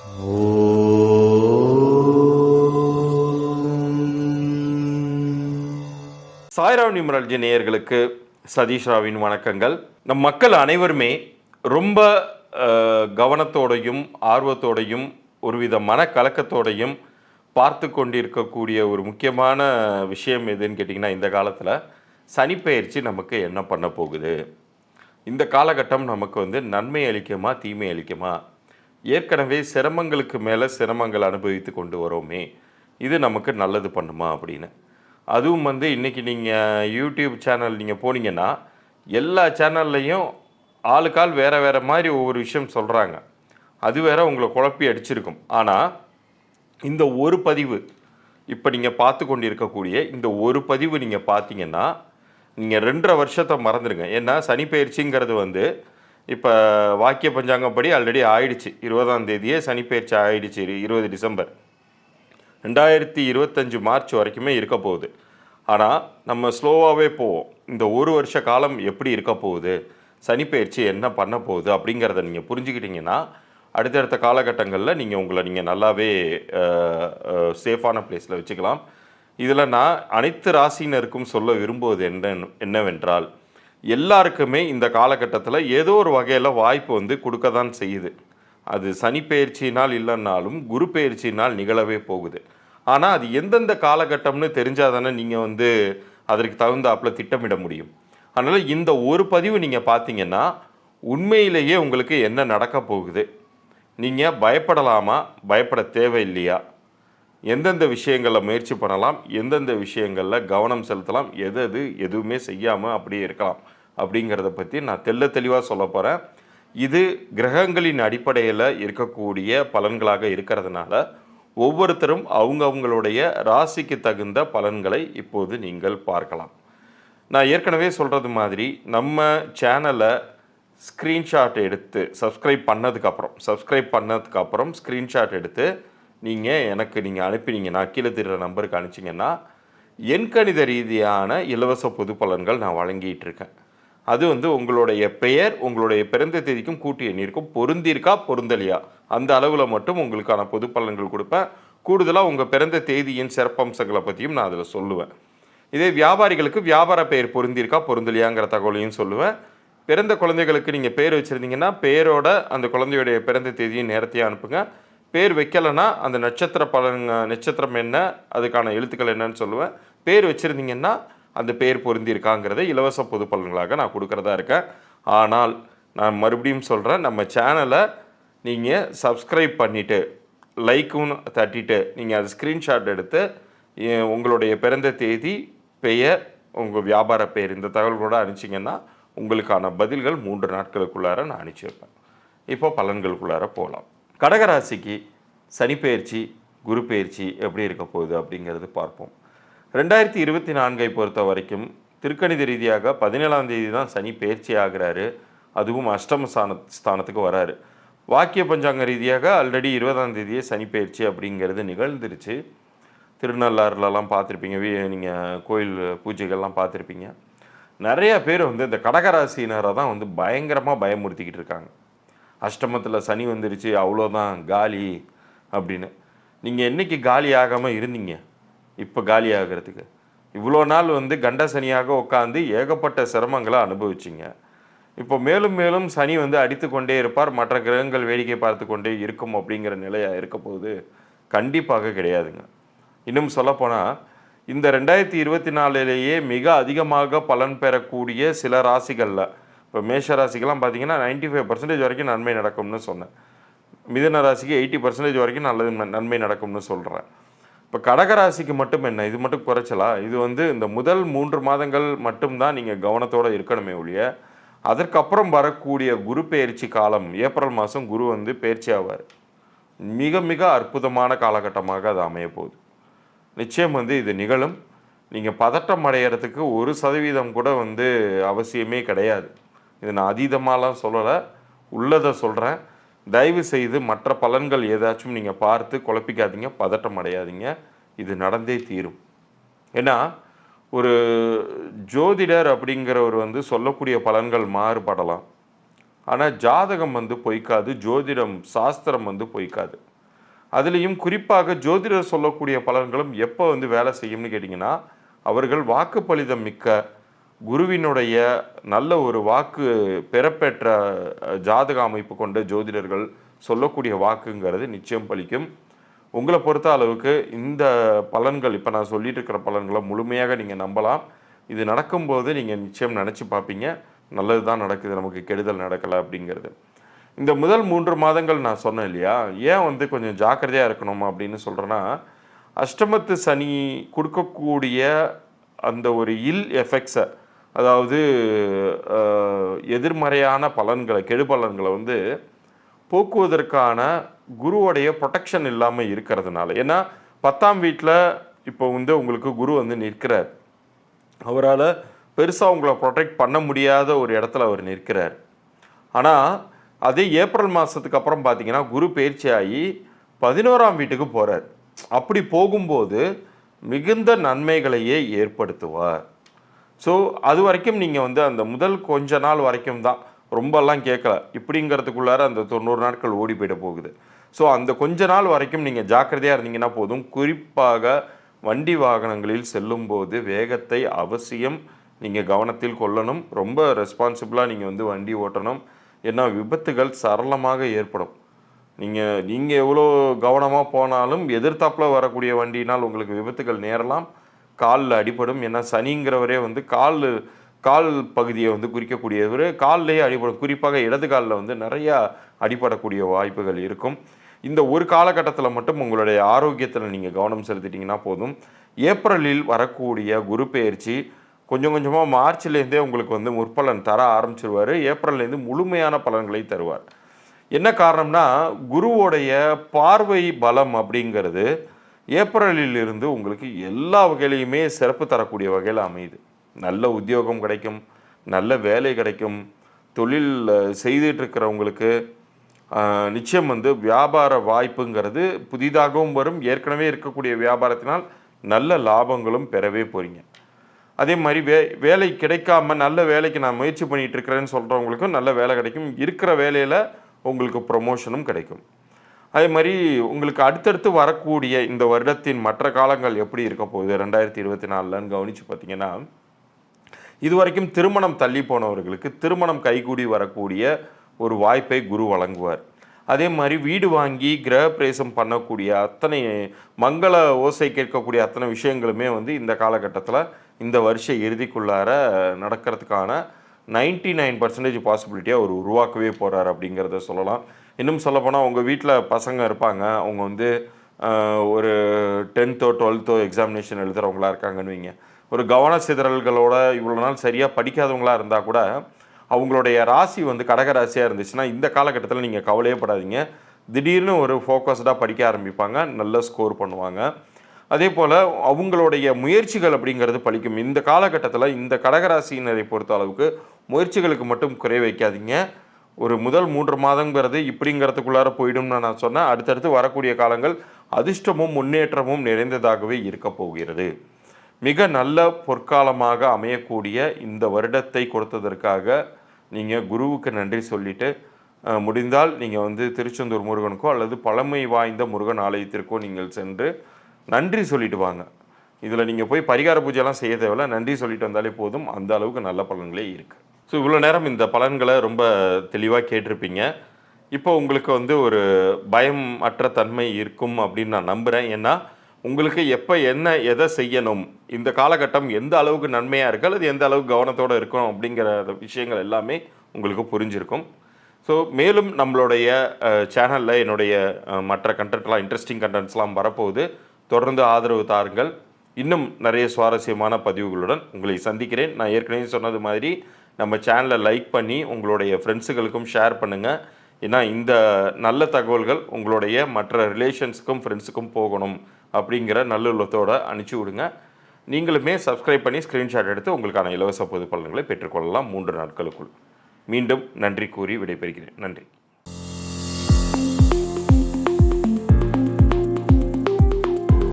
சாய்ராவ் நிமரல்ஜி நேயர்களுக்கு சதீஷ் ராவின் வணக்கங்கள். நம் மக்கள் அனைவருமே ரொம்ப கவனத்தோடையும் ஆர்வத்தோடையும் ஒருவித மனக்கலக்கத்தோடையும் பார்த்து கொண்டிருக்கக்கூடிய ஒரு முக்கியமான விஷயம் எதுன்னு கேட்டிங்கன்னா இந்த காலத்தில் சனிப்பெயர்ச்சி நமக்கு என்ன பண்ண போகுது? இந்த காலகட்டம் நமக்கு வந்து நன்மை அளிக்குமா தீமை அளிக்குமா? ஏற்கனவே சிரமங்களுக்கு மேலே சிரமங்கள் அனுபவித்து கொண்டு வரோமே. இது நமக்கு நல்லது பண்ணுமா அப்படின்னு. அதுவும் வந்து இன்றைக்கி நீங்கள் யூடியூப் சேனல் நீங்கள் போனீங்கன்னா எல்லா சேனல்லையும் ஆளுக்கால் வேறு வேறு மாதிரி ஒவ்வொரு விஷயம் சொல்கிறாங்க அது வேற உங்களை குழப்பி அடிச்சிருக்கும். ஆனால் இந்த ஒரு பதிவு இப்போ நீங்கள் பார்த்து கொண்டிருக்கக்கூடிய இந்த ஒரு பதிவு நீங்கள் பார்த்தீங்கன்னா நீங்கள் ரெண்டரை வருஷத்தை மறந்துடுங்க ஏன்னா சனி பயிற்சிங்கிறது வந்து இப்போ வாக்கிய பஞ்சாங்கப்படி ஆல்ரெடி ஆயிடுச்சு. இருபதாம் தேதியே சனிப்பெயர்ச்சி ஆயிடுச்சு. இருபது டிசம்பர். ரெண்டாயிரத்தி இருபத்தஞ்சு மார்ச் வரைக்குமே இருக்க போகுது. ஆனால் நம்ம ஸ்லோவாகவே போவோம். இந்த ஒரு வருஷ காலம் எப்படி இருக்க போகுது? சனிப்பெயர்ச்சி என்ன பண்ண போகுது? அப்படிங்கிறத நீங்கள் புரிஞ்சுக்கிட்டிங்கன்னா அடுத்தடுத்த காலகட்டங்களில் நீங்கள் உங்களை நீங்கள் நல்லாவே சேஃபான பிளேஸில் வச்சுக்கலாம். இதில் நான் அனைத்து ராசினருக்கும் சொல்ல விரும்புவது என்ன என்னவென்றால் எல்லாருக்குமே இந்த காலகட்டத்தில் ஏதோ ஒரு வகையில் வாய்ப்பு வந்து கொடுக்க தான் செய்யுது. அது சனி பயிற்சினால் இல்லைன்னாலும் குரு பயிற்சினால் நிகழவே போகுது. ஆனால் அது எந்தெந்த காலகட்டம்னு தெரிஞ்சால் தானே நீங்கள் வந்து அதற்கு தகுந்தாப்புல திட்டமிட முடியும். அதனால் இந்த ஒரு பதிவு நீங்கள் பார்த்தீங்கன்னா உண்மையிலேயே உங்களுக்கு என்ன நடக்க போகுது? நீங்கள் பயப்படலாமா? பயப்பட தேவையில்லையா? எந்தெந்த விஷயங்களில் முயற்சி பண்ணலாம் எந்தெந்த விஷயங்களில் கவனம் செலுத்தலாம் எது எது எதுவுமே செய்யாமல் அப்படியே இருக்கலாம் அப்படிங்கிறத பற்றி நான் தெல்ல தெளிவாக சொல்ல போகிறேன் இது கிரகங்களின் அடிப்படையில் இருக்கக்கூடிய பலன்களாக இருக்கிறதுனால ஒவ்வொருத்தரும் அவங்க அவங்களுடைய ராசிக்கு தகுந்த பலன்களை இப்போது நீங்கள் பார்க்கலாம். நான் ஏற்கனவே சொல்கிறது மாதிரி நம்ம சேனலை ஸ்க்ரீன்ஷாட் எடுத்து சப்ஸ்கிரைப் பண்ணதுக்கப்புறம் சப்ஸ்கிரைப் பண்ணதுக்கப்புறம் ஸ்க்ரீன்ஷாட் எடுத்து நீங்கள் எனக்கு நீங்கள் அனுப்பினீங்கன்னா கீழே திருற நம்பருக்கு அனுப்பிச்சிங்கன்னா எண்கணித ரீதியான இலவச பொது பலன்கள் நான் வழங்கிட்டு இருக்கேன். அது வந்து உங்களுடைய பெயர் உங்களுடைய பிறந்த தேதிக்கும் கூட்டு எண்ணிற்கும் பொருந்திருக்கா பொருந்தலையா? அந்த அளவில் மட்டும் உங்களுக்கான பொது பலன்கள் கொடுப்பேன். கூடுதலாக உங்கள் பிறந்த தேதியின் சிறப்பம்சங்களை பற்றியும் நான் அதில் சொல்லுவேன். இதே வியாபாரிகளுக்கு வியாபார பெயர் பொருந்திருக்கா பொருந்தலையாங்கிற தகவலையும் சொல்லுவேன். பிறந்த குழந்தைகளுக்கு நீங்கள் பேர் வச்சுருந்தீங்கன்னா பேரோட அந்த குழந்தையுடைய பிறந்த தேதியும் நேரத்தையும் அனுப்புங்க. பேர் வைக்கலைன்னா அந்த நட்சத்திர பலன் நட்சத்திரம் என்ன அதுக்கான எழுத்துக்கள் என்னன்னு சொல்லுவேன். பேர் வச்சுருந்தீங்கன்னா அந்த பேர் பொருந்திருக்காங்கிறத இலவச பொது பலன்களாக நான் கொடுக்குறதா இருக்கேன். ஆனால் நான் மறுபடியும் சொல்கிறேன் நம்ம சேனலை நீங்கள் சப்ஸ்கிரைப் பண்ணிவிட்டு லைக்கும் தட்டிட்டு நீங்கள் அது ஸ்க்ரீன்ஷாட் எடுத்து உங்களுடைய பிறந்த தேதி பெயர் உங்கள் வியாபார பெயர் இந்த தகவல்களோட அனுப்பிச்சிங்கன்னா உங்களுக்கான பதில்கள் மூன்று நாட்களுக்குள்ளார நான் அனுப்பிச்சி வைப்பேன். இப்போ பலன்களுக்குள்ளார போகலாம். கடகராசிக்கு சனிப்பெயர்ச்சி குரு பயிற்சி எப்படி இருக்க போகுது அப்படிங்கிறது பார்ப்போம். ரெண்டாயிரத்தி இருபத்தி நான்கை பொறுத்த வரைக்கும் திருக்கணித ரீதியாக பதினேழாம் தேதி தான் சனி பயிற்சி ஆகிறாரு. அதுவும் அஷ்டம ஸ்தான ஸ்தானத்துக்கு வராரு. வாக்கிய பஞ்சாங்க ரீதியாக ஆல்ரெடி இருபதாம் தேதியே சனி பயிற்சி அப்படிங்கிறது நிகழ்ந்துருச்சு. திருநள்ளாறுலலாம் பார்த்துருப்பீங்க நீங்கள் கோயில் பூஜைகள்லாம் பார்த்துருப்பீங்க. நிறைய பேர் வந்து இந்த கடகராசினரை தான் வந்து பயங்கரமாக பயமுறுத்திக்கிட்டு இருக்காங்க. அஷ்டமத்தில் சனி வந்துருச்சு அவ்வளோதான் காலி அப்படின்னு. நீங்கள் என்னைக்கு காலி ஆகாமல் இருந்தீங்க? இப்போ காலி ஆகிறதுக்கு இவ்வளோ நாள் வந்து கண்ட சனியாக உட்காந்து ஏகப்பட்ட சிரமங்களை அனுபவிச்சிங்க. இப்போ மேலும் மேலும் சனி வந்து அடித்து கொண்டே இருப்பார் மற்ற கிரகங்கள் வேடிக்கை பார்த்து கொண்டே இருக்கும் அப்படிங்கிற நிலையாக இருக்க போது கண்டிப்பாக கிடையாதுங்க. இன்னும் சொல்லப்போனால் இந்த ரெண்டாயிரத்தி இருபத்தி நாலுலேயே மிக அதிகமாக பலன் பெறக்கூடிய சில ராசிகளில் இப்போ மேஷ ராசிக்கெல்லாம் பார்த்தீங்கன்னா 95% ஃபைவ் பர்சன்டேஜ் வரைக்கும் நன்மை நடக்கும்னு சொன்னேன். மிதன ராசிக்கு எயிட்டி பர்சன்டேஜ் வரைக்கும் நல்லது ந- நன்மை நடக்கும்னு சொல்கிறேன் இப்போ கடகராசிக்கு மட்டும் என்ன? இது மட்டும் குறைச்சலா? இது வந்து இந்த முதல் மூன்று மாதங்கள் மட்டும்தான் நீங்கள் கவனத்தோடு இருக்கணுமே ஒழிய அதற்கப்புறம் வரக்கூடிய குரு பயிற்சி காலம் ஏப்ரல் மாதம் குரு வந்து பெயர்ச்சி ஆவார். மிக மிக அற்புதமான காலகட்டமாக அது அமைய போகுது நிச்சயம் வந்து இது நிகழும். நீங்கள் பதட்டம் அடையிறதுக்கு ஒரு சதவீதம் கூட வந்து அவசியமே கிடையாது. இது நான் அதீதமாலாம் சொல்லலை. உள்ளதை சொல்கிறேன் தயவு செய்து மற்ற பலன்கள் ஏதாச்சும் நீங்கள் பார்த்து குழப்பிக்காதீங்க. பதட்டம் அடையாதீங்க. இது நடந்தே தீரும். ஏன்னா ஒரு ஜோதிடர் அப்படிங்கிறவர் வந்து சொல்லக்கூடிய பலன்கள் மாறுபடலாம். ஆனால் ஜாதகம் வந்து பொய்க்காது. ஜோதிடம் சாஸ்திரம் வந்து பொய்க்காது. அதுலேயும் குறிப்பாக ஜோதிடர் சொல்லக்கூடிய பலன்களும் எப்போ வந்து வேலை செய்யும்னு கேட்டிங்கன்னா அவர்கள் வாக்குப்பளிதம் மிக்க குருவினுடைய நல்ல ஒரு வாக்கு பெறப்பெற்ற ஜாதக அமைப்பு கொண்ட ஜோதிடர்கள் சொல்லக்கூடிய வாக்குங்கிறது நிச்சயம் பலிக்கும். உங்களை பொறுத்த அளவுக்கு இந்த பலன்கள் இப்போ நான் சொல்லிட்டு இருக்கிற பலன்களை முழுமையாக நீங்கள் நம்பலாம். இது நடக்கும்போது நீங்கள் நிச்சயம் நினச்சி பார்ப்பீங்க. நல்லது தான் நடக்குது நமக்கு கெடுதல் நடக்கலை அப்படிங்கிறது. இந்த முதல் மூன்று மாதங்கள் நான் சொன்னேன் இல்லையா? ஏன் வந்து கொஞ்சம் ஜாக்கிரதையாக இருக்கணும் அப்படின்னு சொல்கிறேன்னா அஷ்டமத்து சனி கொடுக்கக்கூடிய அந்த ஒரு இல் எஃபெக்ட்ஸை அதாவது எதிர்மறையான பலன்களை கெடு பலன்களை வந்து போக்குவதற்கான குருவோடைய ப்ரொடெக்ஷன் இல்லாமல் இருக்கிறதுனால. ஏன்னா பத்தாம் வீட்டில் இப்போ வந்து உங்களுக்கு குரு வந்து நிற்கிறார். அவரால் பெருசாக உங்களை ப்ரொடெக்ட் பண்ண முடியாத ஒரு இடத்துல அவர் நிற்கிறார். ஆனால் அதே ஏப்ரல் மாதத்துக்கு அப்புறம் பார்த்தீங்கன்னா குரு பயிற்சியாகி பதினோராம் வீட்டுக்கு போகிறார் அப்படி போகும்போது மிகுந்த நன்மைகளையே ஏற்படுத்துவார். ஸோ அது வரைக்கும் நீங்கள் வந்து அந்த முதல் கொஞ்ச நாள் வரைக்கும் தான் ரொம்பலாம் கேட்கல இப்படிங்கிறதுக்குள்ளார அந்த தொண்ணூறு நாட்கள் ஓடி போயிட போகுது. ஸோ அந்த கொஞ்ச நாள் வரைக்கும் நீங்கள் ஜாக்கிரதையாக இருந்தீங்கன்னா போதும். குறிப்பாக வண்டி வாகனங்களில் செல்லும்போது வேகத்தை அவசியம் நீங்கள் கவனத்தில் கொள்ளணும். ரொம்ப ரெஸ்பான்சிபிளாக நீங்கள் வந்து வண்டி ஓட்டணும். ஏன்னா விபத்துகள் சரளமாக ஏற்படும். நீங்கள் நீங்கள் எவ்வளோ கவனமாக போனாலும் எதிர்த்தாப்பில் வரக்கூடிய வண்டியினால் உங்களுக்கு விபத்துகள் நேரலாம். காலில் அடிபடும். ஏன்னா சனிங்கிறவரே வந்து கால் கால் பகுதியை வந்து குறிக்கக்கூடியவர். கால்லேயே அடிபடும். குறிப்பாக இடது காலில் வந்து நிறையா அடிபடக்கூடிய வாய்ப்புகள் இருக்கும். இந்த ஒரு காலகட்டத்தில் மட்டும் உங்களுடைய ஆரோக்கியத்தில் நீங்கள் கவனம் செலுத்திட்டிங்கன்னா போதும். ஏப்ரலில் வரக்கூடிய குரு பயிற்சி கொஞ்சம் கொஞ்சமாக மார்ச்லேருந்தே உங்களுக்கு வந்து முற்பலன் தர ஆரம்பிச்சிருவார். ஏப்ரல்லேருந்து முழுமையான பலன்களை தருவார். என்ன காரணம்னா குருவோடைய பார்வை பலம் அப்படிங்கிறது ஏப்ரலில் இருந்து உங்களுக்கு எல்லா வகையிலையுமே சிறப்பு தரக்கூடிய வகையில் அமையுது. நல்ல உத்தியோகம் கிடைக்கும் நல்ல வேலை கிடைக்கும். தொழில் செய்துட்டு இருக்கிறவங்களுக்கு நிச்சயம் வந்து வியாபார வாய்ப்புங்கிறது புதிதாகவும் வரும். ஏற்கனவே இருக்கக்கூடிய வியாபாரத்தினால் நல்ல லாபங்களும் பெறவே போகிறீங்க அதே மாதிரி வே வேலை கிடைக்காம நல்ல வேலைக்கு நான் முயற்சி பண்ணிகிட்டு இருக்கிறேன்னு சொல்கிறவங்களுக்கும் நல்ல வேலை கிடைக்கும். இருக்கிற வேலையில் உங்களுக்கு ப்ரொமோஷனும் கிடைக்கும். அதே மாதிரி உங்களுக்கு அடுத்தடுத்து வரக்கூடிய இந்த வருடத்தின் மற்ற காலங்கள் எப்படி இருக்க போகுது? ரெண்டாயிரத்தி இருபத்தி நாலுலன்னு கவனித்து பார்த்தீங்கன்னா இதுவரைக்கும் திருமணம் தள்ளி போனவர்களுக்கு திருமணம் கைகூடி வரக்கூடிய ஒரு வாய்ப்பை குரு வழங்குவார். அதே மாதிரி வீடு வாங்கி கிரகப்பிரவேசம் பண்ணக்கூடிய அத்தனை மங்கள ஓசை கேட்கக்கூடிய அத்தனை விஷயங்களுமே வந்து இந்த காலகட்டத்தில் இந்த வருஷ இறுதிக்குள்ளார நடக்கிறதுக்கான நைன்டி நைன் பர்சன்டேஜ் பாசிபிலிட்டியாக அவர் உருவாக்கவே போகிறார் அப்படிங்கிறத சொல்லலாம். இன்னும் சொல்லப்போனால் உங்கள் வீட்டில் பசங்க இருப்பாங்க. அவங்க வந்து ஒரு டென்த்தோ டுவெல்த்தோ எக்ஸாமினேஷன் எழுதுகிறவங்களா இருக்காங்கன்னு வைங்க. ஒரு கவன சிதறல்களோட இவ்வளோ நாள் சரியாக படிக்காதவங்களா இருந்தால் கூட அவங்களுடைய ராசி வந்து கடக ராசியாக இருந்துச்சுன்னா இந்த காலகட்டத்தில் நீங்கள் கவலையே படாதீங்க. திடீர்னு ஒரு ஃபோக்கஸ்டாக படிக்க ஆரம்பிப்பாங்க. நல்ல ஸ்கோர் பண்ணுவாங்க. அதே போல் அவங்களுடைய முயற்சிகள் அப்படிங்கிறது பழிக்கும் இந்த காலகட்டத்தில் இந்த கடகராசியினரை பொறுத்த அளவுக்கு முயற்சிகளுக்கு மட்டும் குறை வைக்காதீங்க. ஒரு முதல் மூன்று மாதங்கிறது இப்படிங்கிறதுக்குள்ளார போயிடும்னு நான் சொன்னேன். அடுத்தடுத்து வரக்கூடிய காலங்கள் அதிர்ஷ்டமும் முன்னேற்றமும் நிறைந்ததாகவே இருக்க போகிறது. மிக நல்ல பொற்காலமாக அமையக்கூடிய இந்த வருடத்தை கொடுத்ததற்காக நீங்கள் குருவுக்கு நன்றி சொல்லிட்டு முடிந்தால் நீங்கள் வந்து திருச்செந்தூர் முருகனுக்கோ அல்லது பழமை வாய்ந்த முருகன் ஆலயத்திற்கோ நீங்கள் சென்று நன்றி சொல்லிட்டு வாங்க. இதில் நீங்கள் போய் பரிகார பூஜைலாம் செய்ய தேவையில்ல. நன்றி சொல்லிட்டு வந்தாலே போதும். அந்த அளவுக்கு நல்ல பலன்களே இருக்குது ஸோ இவ்வளோ நேரம் இந்த பலன்களை ரொம்ப தெளிவாக கேட்டிருப்பீங்க. இப்போ உங்களுக்கு வந்து ஒரு பயம் அற்ற தன்மை இருக்கும் அப்படின்னு நான் நம்புகிறேன் ஏன்னா உங்களுக்கு எப்போ என்ன எதை செய்யணும் இந்த காலகட்டம் எந்த அளவுக்கு நன்மையாக இருக்கு அல்லது எந்த அளவுக்கு கவனத்தோடு இருக்கும் அப்படிங்கிற விஷயங்கள் எல்லாமே உங்களுக்கு புரிஞ்சிருக்கும். ஸோ மேலும் நம்மளுடைய சேனலில் என்னுடைய மற்ற கண்டென்ட்லாம் இன்ட்ரெஸ்டிங் கண்டென்ட்ஸ்லாம் வரப்போகுது. தொடர்ந்து ஆதரவு தாருங்கள். இன்னும் நிறைய சுவாரஸ்யமான பதிவுகளுடன் உங்களை சந்திக்கிறேன். நான் ஏற்கனவே சொன்னது மாதிரி நம்ம சேனலை லைக் பண்ணி உங்களுடைய ஃப்ரெண்ட்ஸுகளுக்கும் ஷேர் பண்ணுங்கள் ஏன்னா இந்த நல்ல தகவல்கள் உங்களுடைய மற்ற ரிலேஷன்ஸுக்கும் ஃப்ரெண்ட்ஸுக்கும் போகணும் அப்படிங்கிற நல்லுள்ளத்தோடு அனுப்பிச்சி விடுங்க. நீங்களுமே சப்ஸ்கிரைப் பண்ணி ஸ்க்ரீன்ஷாட் எடுத்து உங்களுக்கான இலவச பொது பலன்களை பெற்றுக்கொள்ளலாம் மூன்று நாட்களுக்குள். மீண்டும் நன்றி கூறி விடைபெறுகிறேன். நன்றி.